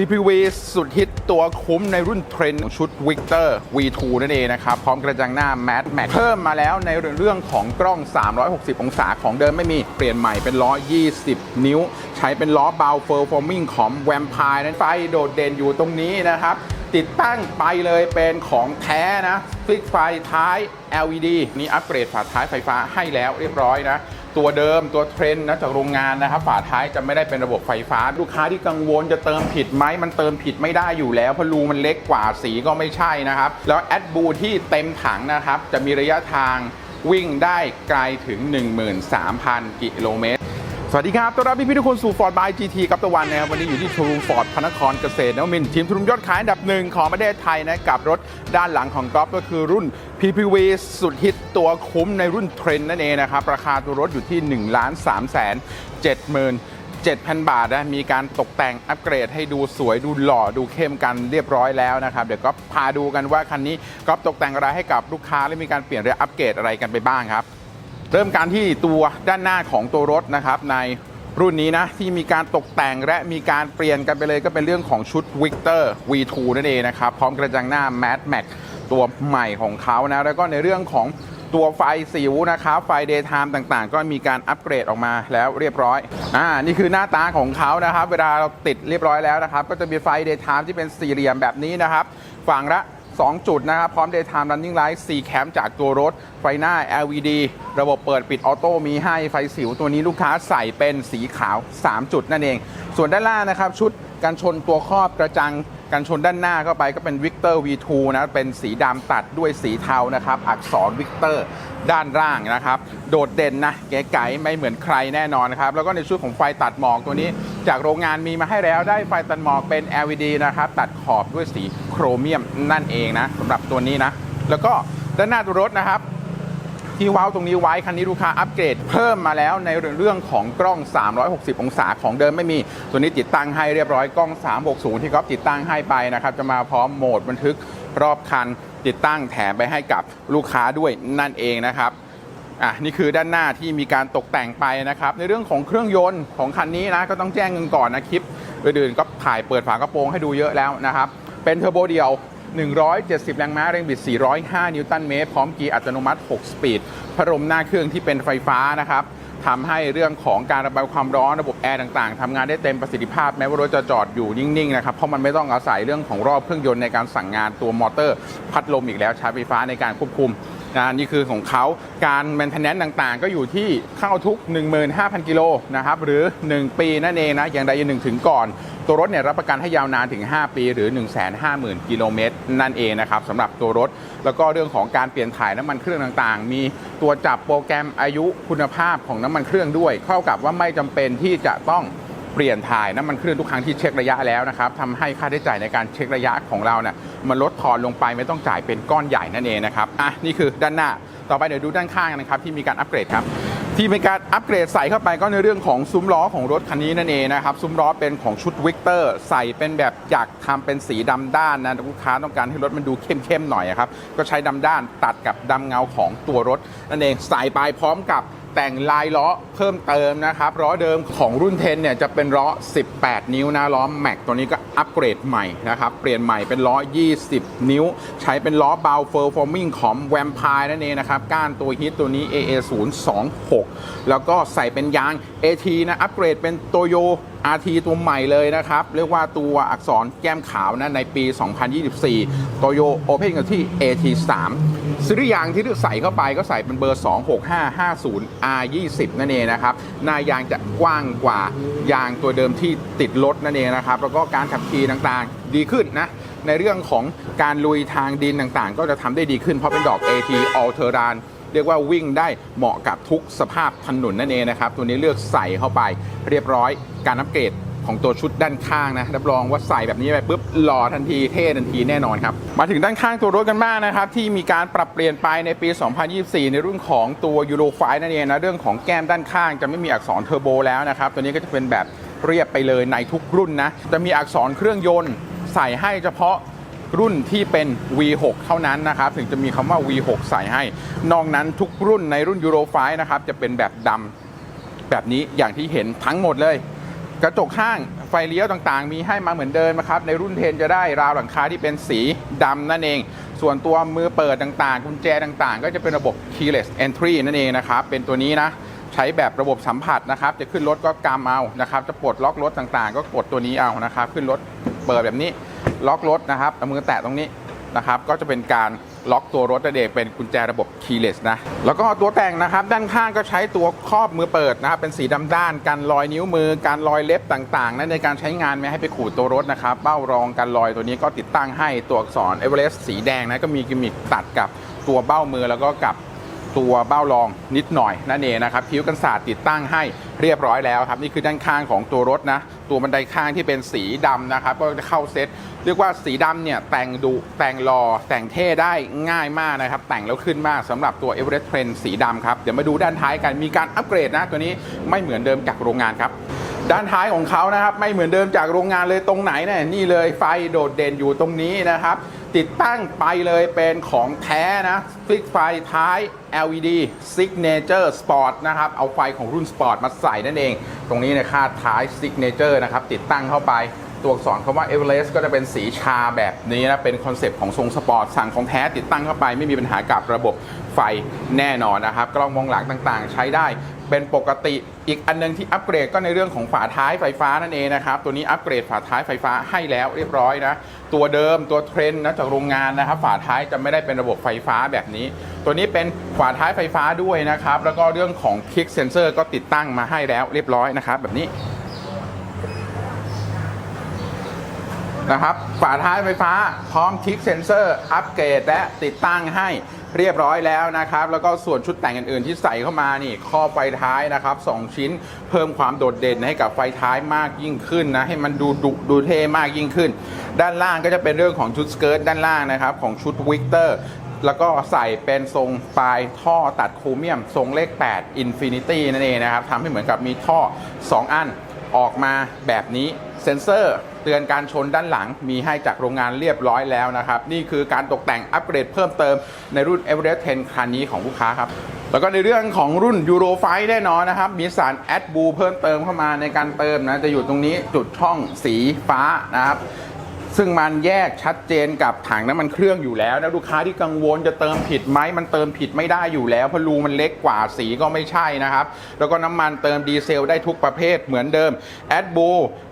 PPV สุดฮิตตัวคุ้มในรุ่นเทรนด์ชุด Victor V2 นั่นเองนะครับ พร้อมกระจังหน้า Mad Max เพิ่มมาแล้วในเรื่องของกล้อง 360 องศาของเดิมไม่มีเปลี่ยนใหม่เป็นล้อ 20 นิ้ว ใช้เป็นล้อเบา Performing ของ Vampire นั้นไฟโดดเด่นอยู่ตรงนี้นะครับติดตั้งไปเลยเป็นของแท้นะฟิกไฟท้าย LED นี่อัปเกรดฝาท้ายไฟฟ้าให้แล้วเรียบร้อยนะ ตัวเดิมตัวเทรนด์นะจากโรงงานนะครับฝาท้ายจะไม่ได้เป็นระบบไฟฟ้า ลูกค้าที่กังวลจะเติมผิดไหมมันเติมผิดไม่ได้อยู่แล้วเพราะรูมันเล็กกว่าสีก็ไม่ใช่นะครับ แล้วแอดบูที่เต็มถังนะครับ จะมีระยะทางวิ่งได้ไกลถึง 13,000 กิโลเมตร สวัสดีครับ ต้อนรับพี่ๆทุกคนสู่ Ford by GT กับตะวันนะครับวันนี้อยู่ที่โชว์รูมฟอร์ดพระนครเกษตรนวมินทีมทุนยอดขายอันดับหนึ่งของประเทศไทยนะกับรถด้านหลังของกอล์ฟก็คือรุ่น PPV สุดฮิตตัวคุ้มในรุ่นเทรนด์นั่นเองนะครับ ราคาตัวรถอยู่ที่1 3 7 0 0 7,000 บาทนะมีการตกแต่งอัปเกรดให้ดูสวยดูหล่อดูเข้มกันเรียบร้อยแล้วนะครับ เดี๋ยวก็พาดูกันว่าคันนี้ก็ตกแต่งอะไรให้กับลูกค้าและมีการเปลี่ยนหรืออัปเกรดอะไรกันไปบ้างครับ เริ่มการที่ตัวด้านหน้าของตัวรถนะครับในรุ่นนี้นะที่มีการตกแต่งและมีการเปลี่ยนกันไปเลยก็เป็นเรื่องของชุด Victor V2 นั่นเองนะครับ พร้อมกระจังหน้า Mad Max ตัวใหม่ของเขานะ แล้วก็ในเรื่องของตัวไฟสิวนะครับไฟ Daytime ต่างๆ ก็มีการอัปเกรดออกมาแล้วเรียบร้อยอ่านี่คือหน้าตาของเขานะครับ เวลาเราติดเรียบร้อยแล้วนะครับ ก็จะมีไฟ Daytime ที่เป็นสี่เหลี่ยมแบบนี้นะครับ ฝั่งละ 2 จุดนะครับ พร้อม Daytime Running Light C Cam จากตัวรถ ไฟหน้า LED ระบบเปิดปิดออโต้มีให้ไฟสิวตัวนี้ลูกค้าใส่เป็นสีขาว 3 จุดนั่นเอง ส่วนด้านล่างนะครับ ชุดกันชนตัวครอบกระจังกันชนด้านหน้าเข้าไปก็เป็น Victor V2 นะ เป็นสีดำตัดด้วยสีเทานะครับ อักษร Victor ด้านล่างนะครับ โดดเด่นนะเก๋ไก๋ไม่เหมือนใครแน่นอนนะครับ แล้วก็ในชุดของไฟตัดหมอกตัวนี้ จากโรงงานมีมาให้แล้วได้ไฟตัดหมอกเป็น LED นะครับ ตัดขอบด้วยสี ครเมียมนั่นเองนะสำหรับตัวนี้นะ แล้วก็ด้านหน้าตัวรถนะครับ ที่ว้าวตรงนี้ไว้คันนี้ลูกค้าอัปเกรดเพิ่มมาแล้วในเรื่องของกล้อง 360 องศาของเดิมไม่มี ตัวนี้ติดตั้งให้เรียบร้อยกล้อง 360 ที่ก๊อฟติดตั้งให้ไปนะครับ จะมาพร้อมโหมดบันทึกรอบคัน ติดตั้งแถมไปให้กับลูกค้าด้วยนั่นเองนะครับอะนี่คือด้านหน้าที่มีการตกแต่งไปนะครับ ในเรื่องของเครื่องยนต์ของคันนี้นะก็ต้องแจ้งกันก่อนนะคลิปอื่นๆก็ถ่ายเปิดฝากระโปรงให้ดูเยอะแล้วนะครับ เป็นเทอร์โบเดียว 170 แรงม้าแรงบิด 405 นิวตันเมตร พร้อมเกียร์อัตโนมัติ 6 สปีดพัดลมหน้าเครื่องที่เป็นไฟฟ้านะครับทำให้เรื่องของการระบายความร้อนระบบแอร์ต่างๆทำงานได้เต็มประสิทธิภาพแม้ว่ารถจะจอดอยู่นิ่งๆนะครับเพราะมันไม่ต้องอาศัยเรื่องของรอบเครื่องยนต์ในการสั่งงานตัวมอเตอร์ พัดลมอีกแล้วใช้ไฟฟ้าในการควบคุมนะนี่คือของเขาการแมนเทนแนนต์ต่างๆ ก็อยู่ที่เข้าทุก 15,000 กิโลนะครับหรือ 1 ปีนั่นเองนะอย่างใดอย่างหนึ่งถึงก่อน ตัวรถเนี่ยรับประกันให้ยาวนานถึง 5 ปี หรือ 150,000 กิโลเมตรนั่นเองนะครับสำหรับตัวรถ แล้วก็เรื่องของการเปลี่ยนถ่ายน้ำมันเครื่องต่างๆ มีตัวจับโปรแกรมอายุคุณภาพของน้ำมันเครื่องด้วย เข้ากับว่าไม่จำเป็นที่จะต้องเปลี่ยนถ่ายน้ำมันเครื่องทุกครั้งที่เช็คระยะแล้วนะครับทำให้ค่าใช้จ่ายในการเช็คระยะของเราเนี่ยมันลดทอนลงไปไม่ต้องจ่ายเป็นก้อนใหญ่นั่นเองนะครับอะนี่คือด้านหน้าต่อไปเดี๋ยวดูด้านข้างนะครับที่มีการอัปเกรดครับ ที่มีการอัปเกรดใส่เข้าไปก็ในเรื่องของซุ้มล้อของรถคันนี้นั่นเองนะครับ ซุ้มล้อเป็นของชุดวิกเตอร์ใส่เป็นแบบอยากทำเป็นสีดำด้านนะลูกค้าต้องการให้รถมันดูเข้มๆหน่อยครับก็ใช้ดำด้านตัดกับดำเงาของตัวรถนั่นเองใส่ไปพร้อมกับ แต่งลายล้อเพิ่มเติมนะครับล้อเดิมของรุ่นเทนเนี่ยจะเป็นล้อ 18 นิ้วนะล้อแม็กตัวนี้ก็อัปเกรดใหม่นะครับเปลี่ยนใหม่เป็นล้อ 20 นิ้ว ใช้เป็นล้อเบาเฟอร์ฟอร์มิงของแวมพายนั่นเองนะครับก้านตัวฮิตตัวนี้ AA 0 2 6 แล้วก็ใส่เป็นยาง AT นะอัปเกรดเป็นโตโย RT ตัวใหม่เลยนะครับ เรียกว่าตัวอักษรแก้มขาวนะในปี 2024 โตโยโอเพนกันที่ AT3 ซื้อยางที่ใส่เข้าไปก็ใส่เป็นเบอร์ 26550 R20 นั่นเองนะครับ หน้ายางจะกว้างกว่ายางตัวเดิมที่ติดรถนั่นเองนะครับ แล้วก็การขับขี่ต่างๆ ดีขึ้นนะ ในเรื่องของการลุยทางดินต่างๆ ก็จะทำได้ดีขึ้นเพราะเป็นดอก AT All Terrain เรียกว่าวิ่งได้เหมาะกับทุกสภาพถนนนั่นเองนะครับ ตัวนี้เลือกใส่เข้าไปเรียบร้อยการอัปเกรดของตัวชุดด้านข้างนะรับรองว่าใส่แบบนี้ไปปุ๊บหล่อทันทีเท่ทันทีแน่นอนครับ มาถึงด้านข้างตัวรถกันบ้างนะครับ ที่มีการปรับเปลี่ยนไปในปี 2024 ในรุ่นของตัวยูโรไฟนั่นเองนะเรื่องของแก้มด้านข้างจะไม่มีอักษรเทอร์โบแล้วนะครับ ตัวนี้ก็จะเป็นแบบเรียบไปเลยในทุกรุ่นนะจะมีอักษรเครื่องยนต์ใส่ให้เฉพาะ รุ่นที่เป็น V6 เท่านั้นนะครับ ถึงจะมีคำว่า V6 ใส่ให้ นอกนั้นทุกรุ่นในรุ่น Euro 5นะครับ จะเป็นแบบดำแบบนี้อย่างที่เห็นทั้งหมดเลย กระจกข้างไฟเลี้ยวต่างๆ มีให้มาเหมือนเดิมนะครับ ในรุ่นเทนจะได้ราวหลังคาที่เป็นสีดำนั่นเอง ส่วนตัวมือเปิดต่างๆ กุญแจต่างๆ ก็จะเป็นระบบ keyless entry นั่นเองนะครับ เป็นตัวนี้นะใช้แบบระบบสัมผัสนะครับ จะขึ้นรถก็กำเอานะครับ จะปลดล็อกรถต่างๆ ก็กดตัวนี้เอานะครับ ขึ้นรถเปิดแบบนี้ ล็อกรถนะครับเอามือแตะตรงนี้นะครับก็จะเป็นการล็อกตัวรถนั่นเองเป็นกุญแจระบบ keyless นะแล้วก็ตัวแต่งนะครับ ด้านข้างก็ใช้ตัวครอบมือเปิดนะครับเป็นสีดำด้านกันรอยนิ้วมือ การรอยเล็บต่างๆนั่นในการใช้งานไม่ให้ไปขูดตัวรถนะครับเบ้ารองกันรอยตัวนี้ก็ติดตั้งให้ตัวอักษร Everest สีแดงนะก็มีกิมมิคตัดกับตัวเบ้ามือแล้วก็กับ ตัวเบ้ารองนิดหน่อยนั่นเองนะครับคิ้วกันศาสตร์ติดตั้งให้เรียบร้อยแล้วครับนี่คือด้านข้างของตัวรถนะตัวบันไดข้างที่เป็นสีดำนะครับก็จะเข้าเซ็ตเรียกว่าสีดำเนี่ยแต่งดุแต่งรอแต่งเท่ได้ง่ายมากนะครับ แต่งแล้วขึ้นมากสำหรับตัว Everest Trend สีดำครับ เดี๋ยวมาดูด้านท้ายกันมีการอัปเกรดนะ ตัวนี้ไม่เหมือนเดิมจากโรงงานครับด้านท้ายของเขานะครับ ไม่เหมือนเดิมจากโรงงานเลยตรงไหนเนี่ยนี่เลยไฟโดดเด่นอยู่ตรงนี้นะครับ ติดตั้งไปเลยเป็นของแท้นะฟิกไฟท้าย LED Signature Sport นะครับ เอาไฟของรุ่น Sport มาใส่นั่นเอง ตรงนี้เนี่ยคาดท้าย Signature นะครับ ติดตั้งเข้าไปตัวอักษรคำว่า Everest ก็จะเป็นสีชาแบบนี้นะ เป็นคอนเซปต์ของทรงสปอร์ต สั่งของแท้ติดตั้งเข้าไป ไม่มีปัญหากับระบบไฟแน่นอนนะครับ กล้องมองหลังต่างๆ ใช้ได้ เป็นปกติอีกอันหนึงที่อัปเกรดก็ในเรื่องของฝาท้ายไฟฟ้านั่นเองนะครับ ตัวนี้อัปเกรดฝาท้ายไฟฟ้าให้แล้วเรียบร้อยนะ ตัวเดิมตัวเทรนนะจากโรงงานนะครับ ฝาท้ายจะไม่ได้เป็นระบบไฟฟ้าแบบนี้ ตัวนี้เป็นฝาท้ายไฟฟ้าด้วยนะครับ แล้วก็เรื่องของคลิกเซนเซอร์ก็ติดตั้งมาให้แล้วเรียบร้อยนะครับ แบบนี้นะครับฝาท้ายไฟฟ้าพร้อมคลิกเซนเซอร์ อัปเกรดและติดตั้งให้ เรียบร้อยแล้วนะครับ แล้วก็ส่วนชุดแต่งอื่นๆที่ใส่เข้ามานี่ข้อไฟท้ายนะครับ 2 ชิ้นเพิ่มความโดดเด่นให้กับไฟท้ายมากยิ่งขึ้นนะ ให้มันดูดุดูเท่มากยิ่งขึ้น ด้านล่างก็จะเป็นเรื่องของชุดสเกิร์ตด้านล่างนะครับ ของชุดวิกเตอร์แล้วก็ใส่เป็นทรงปลายท่อตัดโครเมียม ทรงเลข 8 Infinity นั่นเองนะครับทำให้เหมือนกับมีท่อ 2 อันออกมาแบบนี้ เซ็นเซอร์เตือนการชนด้านหลังมีให้จากโรงงานเรียบร้อยแล้วนะครับ นี่คือการตกแต่งอัปเกรดเพิ่มเติมในรุ่น Everest 10 คันนี้ของลูกค้าครับ แล้วก็ในเรื่องของรุ่น Euro 5แน่นอนนะครับ มีสาร a d b l u เพิ่มเติมเข้ามาในการเติมนะ จะอยู่ตรงนี้จุดช่องสีฟ้านะครับ ซึ่งมันแยกชัดเจนกับถังน้ำมันเครื่องอยู่แล้วนะลูกค้าที่กังวลจะเติมผิดไหมมันเติมผิดไม่ได้อยู่แล้วเพราะรูมันเล็กกว่าสีก็ไม่ใช่นะครับ แล้วก็น้ำมันเติมดีเซลได้ทุกประเภทเหมือนเดิมแอดบู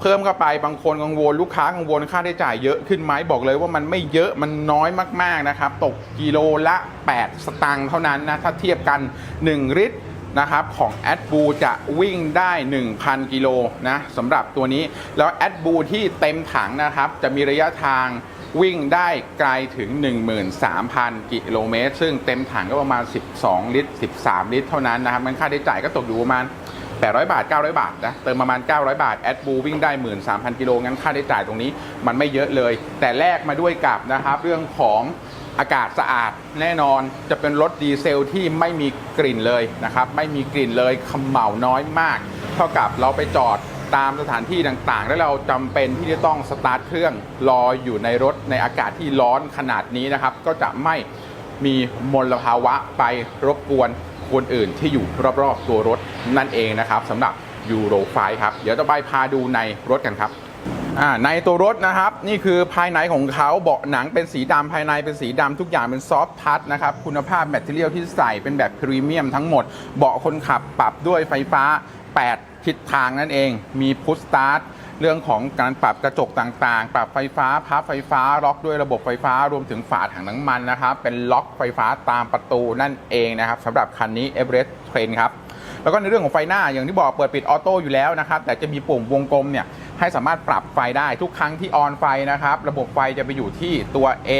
เพิ่มเข้าไปบางคนกังวลลูกค้ากังวลค่าใช้จ่ายเยอะขึ้นไหมบอกเลยว่ามันไม่เยอะมันน้อยมากๆนะครับ ตกกิโลละ 8 สตางค์เท่านั้นนะถ้าเทียบกัน 1 ลิตร นะครับของ a d b l u จะวิ่งได้ 1,000 กิโลนะสำหรับตัวนี้ แล้ว a d b l u ที่เต็มถังนะครับ จะมีระยะทางวิ่งได้ไกลถึง 13,000 กิโลเมตร ซึ่งเต็มถังก็ประมาณ 12 ลิตร 13 ลิตร เท่านั้นนะครับมันค่าใช้จ่ายก็ตกอยู่ประมาณ 800 บาท 900 บาทนะเติมประมาณ 900 บาท a d b l u วิ่งได้ 13,000 กิโลงั้นค่าใช้จ่ายตรงนี้มันไม่เยอะเลย แต่แลกมาด้วยกับนะครับเรื่องของ อากาศสะอาดแน่นอนจะเป็นรถดีเซลที่ไม่มีกลิ่นเลยนะครับ ไม่มีกลิ่นเลยขมเหลาน้อยมาก เท่ากับเราไปจอดตามสถานที่ต่างๆ แล้วเราจำเป็นที่จะต้องสตาร์ทเครื่องรออยู่ในรถในอากาศที่ร้อนขนาดนี้นะครับ ก็จะไม่มีมลภาวะไปรบกวนคนอื่นที่อยู่รอบๆตัวรถนั่นเองนะครับสำหรับยูโรไฟครับ เดี๋ยวจะไปพาดูในรถกันครับ อ่าในตัวรถนะครับ นี่คือภายในของเขาเบาะหนังเป็นสีดำภายในเป็นสีดำทุกอย่างเป็นซอฟท์ทัชนะครับ คุณภาพแมทเทียลที่ใส่เป็นแบบพรีเมียมทั้งหมด เบาะคนขับปรับด้วยไฟฟ้า 8 ทิศทางนั่นเอง มีพุชสตาร์ทเรื่องของการปรับกระจกต่างๆ ปรับไฟฟ้า พับไฟฟ้า ล็อกด้วยระบบไฟฟ้ารวมถึงฝาถังน้ำมันนะครับ เป็นล็อกไฟฟ้าตามประตูนั่นเองนะครับสำหรับคันนี้ Everest Train ครับ แล้วก็ในเรื่องของไฟหน้าอย่างที่บอกเปิดปิดออโต้อยู่แล้วนะครับ แต่จะมีปุ่มวงกลมเนี่ย ให้สามารถปรับไฟได้ทุกครั้งที่ออนไฟนะครับ ระบบไฟจะไปอยู่ที่ตัว A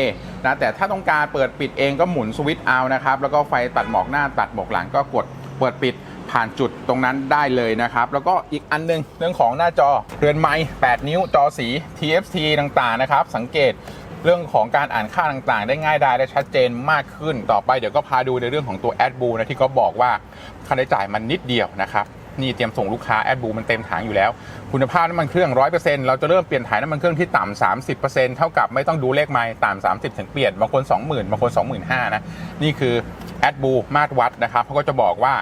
นะแต่ถ้าต้องการเปิดปิดเองก็หมุนสวิตช์เอานะครับ แล้วก็ไฟตัดหมอกหน้าตัดหมอกหลังก็กดเปิดปิดผ่านจุดตรงนั้นได้เลยนะครับ แล้วก็อีกอันหนึงเรื่องของหน้าจอเรือนไม้8 นิ้วจอสี TFT ต่างๆนะครับ สังเกตเรื่องของการอ่านค่าต่างๆ ได้ง่ายดายและชัดเจนมากขึ้นต่อไปเดี๋ยวก็พาดูในเรื่องของตัวแอดบูนะที่เขาบอกว่าค่าใช้จ่ายมันนิดเดียวนะครับ นี่เตรียมส่งลูกค้าแอดบูมันเต็มถังอยู่แล้ว คุณภาพน้ำมันเครื่อง 100%เราจะเริ่มเปลี่ยนถ่ายน้ำมันเครื่องที่ต่ำ30%เท่ากับไม่ต้องดูเลขไมล์ต่ำ30 ถึงเปลี่ยนบางคน 20,000บางคน 25,000นะนี่คือแอดบูมาตรวัดนะครับเขาก็จะบอกว่า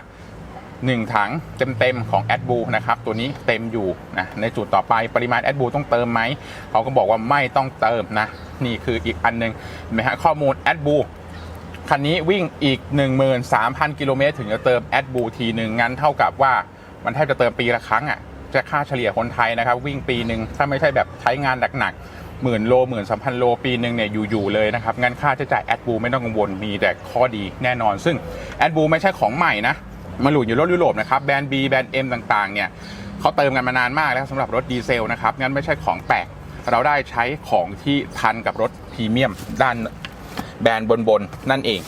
1 ถังเต็มๆของ a d b l u นะครับตัวนี้เต็มอยู่นะในจุดต่อไปปริมาณ a d b l u ต้องเติมไหมเขาก็บอกว่าไม่ต้องเติมนะนี่คืออีกอันหนึงเห็นไหมฮะข้อมูล a d b l u คันนี้วิ่งอีก 13,000 กิโลเมตรถึงจะเติม a d b l u ทีหนึ่งงั้นเท่ากับว่า มันแทบจะเติมปีละครั้งอะจะค่าเฉลี่ยคนไทยนะครับ วิ่งปีหนึ่งถ้าไม่ใช่แบบใช้งานหนักๆหมื่นโลหมื่นสามพันโลปีหนึ่งเนี่ยอยู่ๆเลยนะครับงั้นค่าใช้จ่าย a d b l u ไม่ต้องกังวลมีแต่ข้อดีแน่นอน ซึ่ง a d b l u ไม่ใช่ของใหม่นะมาหลุดอยู่รถยุโรปนะครับแบรนด์ B แบรนด์ M ต่างๆเนี่ยเขาเติมกันมานานมากแล้วสำหรับรถดีเซลนะครับงั้นไม่ใช่ของแปลกเราได้ใช้ของที่ทันกับรถพรีเมียมด้าน แบรนด์บนนั่นเอง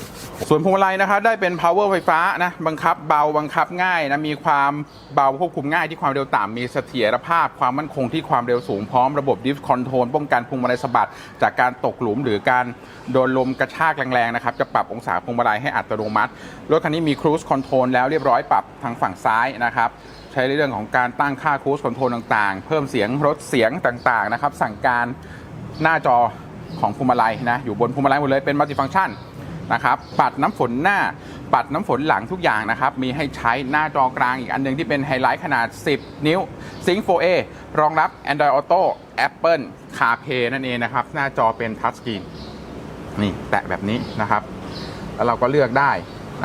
ส่วนพวงมาลัยนะครับได้เป็น power ไฟฟ้านะบังคับเบาบังคับง่ายนะมีความเบาควบคุมง่ายที่ความเร็วต่ำมีเสถียรภาพความมั่นคงที่ความเร็วสูงพร้อมระบบ drift control ป้องกันพวงมาลัยสะบัดจากการตกหลุมหรือการโดนลมกระชากแรงๆนะครับจะปรับองศาพวงมาลัยให้อัตโนมัติรถคันนี้มี cruise control แล้วเรียบร้อยปรับทางฝั่งซ้ายนะครับใช้ในเรื่องของการตั้งค่า cruise control ต่างๆ เพิ่มเสียงลดเสียงต่างๆนะครับสั่งการหน้าจอ ของพวงมาลัยนะอยู่บนพวงมาลัยหมดเลยเป็น multifunction นะครับปัดน้ำฝนหน้าปัดน้ำฝนหลังทุกอย่างนะครับ มีให้ใช้หน้าจอกลางอีกอันหนึงที่เป็นไฮไลท์ขนาด 10 นิ้ว Sync 4A รองรับ Android Auto Apple CarPlay นั่นเองนะครับ หน้าจอเป็น Touch Screen นี่แตะแบบนี้นะครับ แล้วเราก็เลือกได้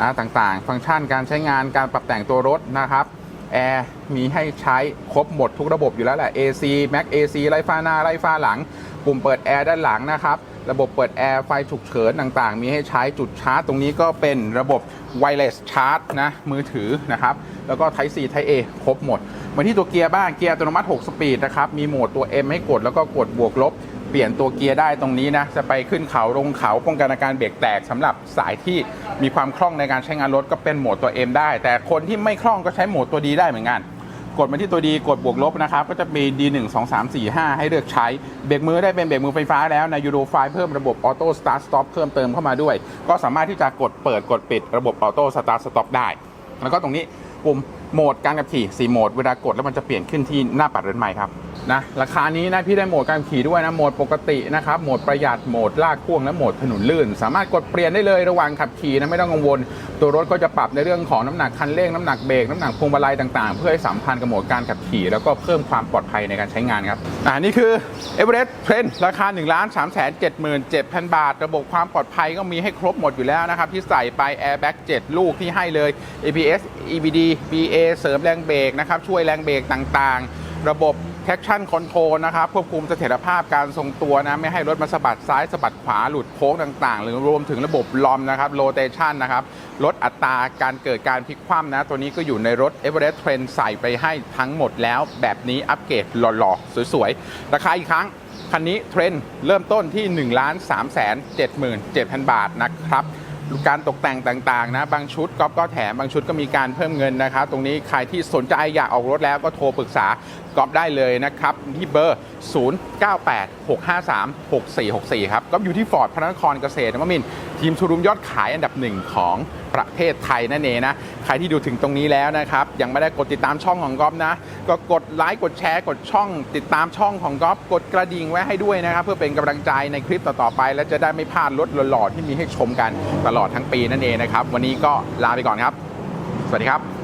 นะต่างๆ ฟังก์ชันการใช้งานการปรับแต่งตัวรถนะครับ แอร์มีให้ใช้ครบหมดทุกระบบอยู่แล้วแหละ AC Mac AC ไล่ฟ้าหน้าไล่ฟ้าหลัง ปุ่มเปิดแอร์ด้านหลังนะครับ ระบบเปิดแอร์ไฟฉุกเฉินต่างๆ มีให้ใช้จุดชาร์จตรงนี้ก็เป็นระบบ Wireless Charge นะมือถือนะครับ แล้วก็ Type C Type A ครบหมดมาที่ตัวเกียร์บ้างเกียร์อัตโนมัติ 6 สปีดนะครับ มีโหมดตัว M ให้กดแล้วก็กดบวกลบ เปลี่ยนตัวเกียร์ได้ตรงนี้นะ จะไปขึ้นเขาลงเขาป้องกันอาการเบรกแตกสำหรับสายที่มีความคล่องในการใช้งานรถก็เป็นโหมดตัว M ได้ แต่คนที่ไม่คล่องก็ใช้โหมดตัวดีได้เหมือนกัน กดมาที่ตัวดีกดบวกลบนะครับ ก็จะมี D1 2 3 4 5 ให้เลือกใช้ เบรกมือได้เป็นเบรกมือไฟฟ้าแล้วในยูโรไฟเพิ่มระบบออโต้สตาร์ทสต็อปเพิ่มเติมเข้ามาด้วย ก็สามารถที่จะกดเปิดกดปิดระบบออโต้สตาร์ทสต็อปได้ แล้วก็ตรงนี้ปุ่มโหมดการขับขี่4โหมดเวลากดแล้วมันจะเปลี่ยนขึ้นที่หน้าปัดเรือนใหม่ครับ นะราคานี้นะพี่ได้โหมดการขี่ด้วยนะโหมดปกตินะครับโหมดประหยัดโหมดลากพ่วงและโหมดถนนลื่น สามารถกดเปลี่ยนได้เลยระหว่างขับขี่นะไม่ต้องกังวล ตัวรถก็จะปรับในเรื่องของน้ำหนักคันเร่งน้ำหนักเบรกน้ำหนักพวงมาลัยต่างๆ เพื่อให้สัมพันธ์กับโหมดการขับขี่ แล้วก็เพิ่มความปลอดภัยในการใช้งานครับอ่านี่คือ e v e r e s t t r e n ราคา1 3 7 7 7 0 0 บาท ระบบความปลอดภัยก็มีให้ครบหมดอยู่แล้วนะครับที่ใส่ไป airbag 7 ลูกที่ให้เลย ABS EBD BA เสริมแรงเบรกนะครับช่วยแรงเบรกต่างๆ ระบบ traction control นะครับควบคุมเสถียรภาพการทรงตัวนะไม่ให้รถมาสะบัดซ้ายสะบัดขวาหลุดโค้งต่างๆ หรือรวมถึงระบบลอมนะครับ rotation นะครับลดอัตราการเกิดการพลิกคว่ำนะ ตัวนี้ก็อยู่ในรถ Everest Trend ใส่ไปให้ทั้งหมดแล้ว แบบนี้อัปเกรดหล่อๆ สวยๆ ราคาอีกครั้ง คันนี้เทรนเริ่มต้นที่ 1 3 7 7 0 0 0 บาทนะครับ การตกแต่งต่างๆนะบางชุดก๊อฟก็แถมบางชุดก็มีการเพิ่มเงินนะครับ ตรงนี้ใครที่สนใจอยากออกรถแล้วก็โทรปรึกษาก๊อฟได้เลยนะครับ ที่เบอร์ 0986536464 ครับก็อยู่ที่ฟอร์ดพระนครเกษตรนวมินทีมชูรุมยอดขายอันดับหนึ่งของประเทศไทยนั่นเองนะ ใครที่ดูถึงตรงนี้แล้วนะครับ ยังไม่ได้กดติดตามช่องของก๊อฟนะ ก็กดไลค์กดแชร์กดช่อง ติดตามช่องของก๊อฟกดกระดิ่งไว้ให้ด้วยนะครับ เพื่อเป็นกำลังใจในคลิปต่อๆไป และจะได้ไม่พลาดรถหล่อๆที่มีให้ชมกันตลอดทั้งปีนั่นเองนะครับ วันนี้ก็ลาไปก่อนครับ สวัสดีครับ